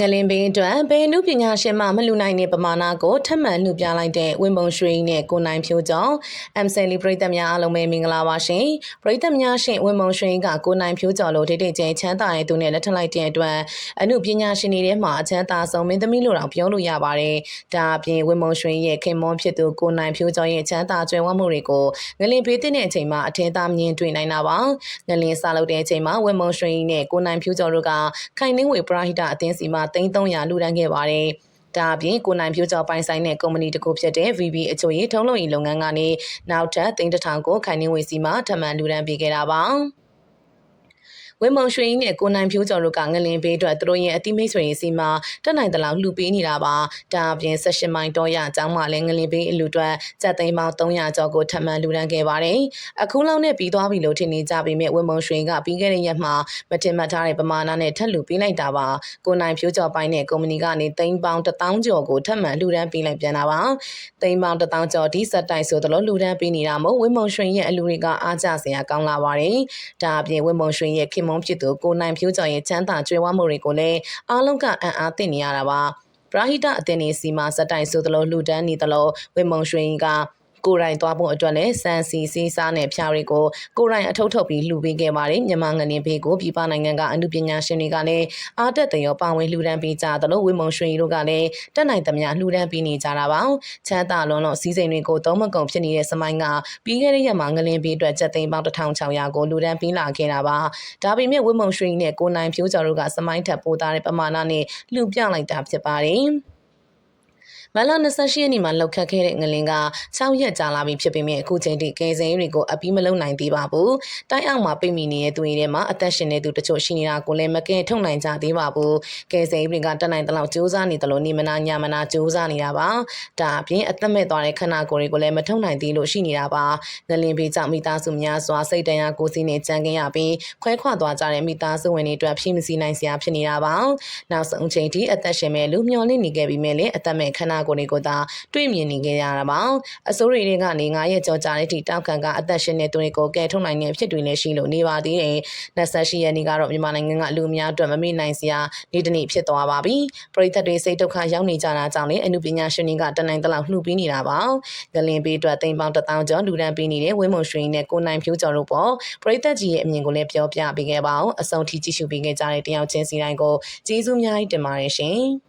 ငလင်ပင်အတွက်ဘယ်နုပညာရှင်မှမလူနိုင်တဲ့ပမာဏကိုထပ်မံနှုပြလိုက်တဲ့ဝင်းပုံရွှေနဲ့ကိုနိုင်ဖြိုးကျော် MCL ပရိသတ်များအားလုံးပဲမင်္ဂလာပါရှင်ပရိသတ်များရှင်ဝင်းပုံရွှေကကိုနိုင်ဖြိုးကျော်လို့ဒိတ်ဒိတ်ကျဲချမ်းသာတဲ့သူနဲ့လက်ထပ်လိုက်တဲ့အတွက်အနုပညာရှင်တွေထဲမှာအချမ်းသာဆုံးမင်းသမီးလို့တောင်ပြောလို့ရပါတယ်ဒါအပြင်ဝင်းပုံရွှေရဲ့ခင်မွန်းဖြစ်သူကိုနိုင်ဖြိုးကျော်ရဲ့ချမ်းသာကြွယ်ဝမှုတွေကိုငလင်ပေးတဲ့အချိန်မှာအထင်သာမြင်တွေ့နိုင်တာပါငလင်စလုပ်တဲ့အချိန်မှာဝင်းပုံရွှေနဲ့ကိုနိုင်ဖြိုးကျော်တို့ကခိုင်နှင်းဝေပရာဟိတအသင်းစီမှာ3300လူတန်းခဲ့ပါတယ်။ဒါအပြင်ကိုနိုင်ဖြိုးကျော်ပိုင်ဆိုင်တဲ့ကုမ္ပဏီတစ်ခုဖြစ်တဲ့ VB အချို့ရေးထုံးလုံးဤလုပ်ငန်းကနေနောက်ထပ်သိန်းတစ်ထောင်ကိုခိုင်နှင်းဝေစီမှာထပ်မံလူတန်းပေးခဲ့တာပါ။ ဝင်းမုံရွှေကြီးနဲ့ကိုနိုင်ဖြိုးကျော်တို့ကငလင်ပေးအတွက်သူတို့ရဲ့အတိမိတ်ဆွေရေးစီမှာတက်နိုင်တဲ့လောက်လှူပေးနေတာပါဒါအပြင်16မိုင်တော့ရအကြောင်းမှလည်းငလင်ပေးအလူအတွက်စက်သိန်းပေါင်း300ကျော်ကိုထပ်မံလူဒန်းခဲ့ပါတယ်အခုလောက်နဲ့ပြီးသွားပြီလို့ထင်နေကြပေမဲ့ဝင်းမုံရွှေကပြီးခဲ့တဲ့ရက်မှာမတင်မှတ်ထားတဲ့ပမာဏနဲ့ထပ်လူပေးလိုက်တာပါကိုနိုင်ဖြိုးကျော်ပိုင်းနဲ့ကုမ္ပဏီကနေသိန်းပေါင်း1000ကျော်ကိုထပ်မံလူဒန်းပေးလိုက်ပြန်တာပါသိန်းပေါင်း1000ကျော်ဒီစက်တိုက်ဆိုသလိုလူဒန်းပေးနေတာမို့ဝင်းမုံရွှေရဲ့အလူတွေကအားကြစရာကောင်းလာပါတယ်ဒါအပြင်ဝင်းမုံရွှေရဲ့ခင်မုန်းဖြစ်သူကိုနိုင်ဖြိုးကျော်ရဲ့ချမ်းသာကြွယ်ဝမှုတွေကိုလည်းအားလုံးကအံ့အားသင့်နေရတာပါပရာဟိတအသင်းနေစီမှာစက်တိုင်ဆိုသလိုလူတန်းနေသလိုဝင်းမုံရွှေက ကိုရိုင်းသွားဖို့အတွက်လည်းစံစီစီးစားနဲ့ဖျားတွေကိုကိုရိုင်းအထုပ်ထုတ်ပြီးလှူပေးခဲ့ပါတယ်မြန်မာငနေဘေးကိုပြည်ပနိုင်ငံကအမှုပညာရှင်တွေကလည်းအားတက်တဲ့ရောပါဝင်လှူဒန်းပေးကြသလိုဝင်းမုံရွှေတို့ကလည်းတက်နိုင်သမျှလှူဒန်းပေးနေကြတာပါချမ်းသာလွန်လို့စီးစိမ်တွေကိုသုံးမကုန်ဖြစ်နေတဲ့စမိုင်းကပြီးခဲ့တဲ့ရက်မှာငလင်းဘေးအတွက်ချက်သိန်းပေါင်း1600ကိုလှူဒန်းပေးလာခဲ့တာပါဒါပေမဲ့ဝင်းမုံရွှေနဲ့ကိုနိုင်ဖြိုးကျော်တို့ကစမိုင်းထပ်ပိုးသားတဲ့ပမာဏနဲ့လှူပြလိုက်တာဖြစ်ပါတယ် မလ28ရက်နေ့မှာလောက်ခတ်ခဲ့တဲ့ငလင်က6ရက်ကြာလာပြီဖြစ်ပေမဲ့အခုချိန်ထိကယ်ဆယ်ရေးတွေကိုအပြီးမလုပ်နိုင်သေးပါဘူး။တိုင်းအောင်မှာပိတ်မိနေတဲ့သူတွေထဲမှာအသက်ရှင်နေသူတချို့ရှိနေတာကိုလည်းမကယ်ထုတ်နိုင်ကြသေးပါဘူး။ကယ်ဆယ်ရေးတွေကတက်နိုင်တဲ့လောက်စူးစမ်းနေတယ်လို့နေမနာညမနာစူးစမ်းနေတာပါ။ဒါအပြင်အသက်မဲ့သွားတဲ့ခန္ဓာကိုယ်တွေကိုလည်းမထုတ်နိုင်သေးလို့ရှိနေတာပါ။ငလင်ဘေးကြောင့်မိသားစုများစွာစိတ်တန်ရာကိုယ်စီးနဲ့ကြံခဲ့ရပြီးခွဲခွာသွားကြတဲ့မိသားစုဝင်တွေအတွက်ဖြည့်မစည်းနိုင်စရာဖြစ်နေတာပါ။နောက်ဆုံးချိန်ထိအသက်ရှင်မဲ့လူမျောလင့်နေခဲ့ပြီးမြဲလေအသက်မဲ့ခန္ဓာကိုယ်တွေကိုသာတွေ့မြင်နေခဲ့ရတာပါအစိုးရတွေကနေ9ရက်ကြောကြာတဲ့အထိတောက်ခံကအသက်ရှင်တဲ့သူတွေကိုကယ်ထုတ်နိုင်တဲ့ဖြစ်တွေလည်းရှိလို့နေပါသေးတယ်28ရက်နေ့ကတော့မြန်မာနိုင်ငံကလူအများအတွက်မမေ့နိုင်စရာနေ့တစ်နေ့ဖြစ်သွားပါပြီပရိသတ်တွေစိတ်ဒုက္ခရောက်နေကြတာကြောင့်လည်းအမှုပညာရှင်တွေကတနိုင်တလောက်လှူပြီးနေတာပါဂလင်ပေးအတွက်တိမ်ပေါင်း1000ကျော်လူဒန်းပေးနေတဲ့ဝင်းမုံရွှေနဲ့ကိုနိုင်ဖြိုးကျော်တို့ပေါ့ပရိသတ်ကြီးရဲ့အမြင်ကိုလည်းပြောပြပေးခဲ့ပါအောင်အဆုံးထိကြည့်ရှုပေးခဲ့ကြတဲ့တယောက်ချင်းစီတိုင်းကိုကျေးဇူးများတင်ပါတယ်ရှင်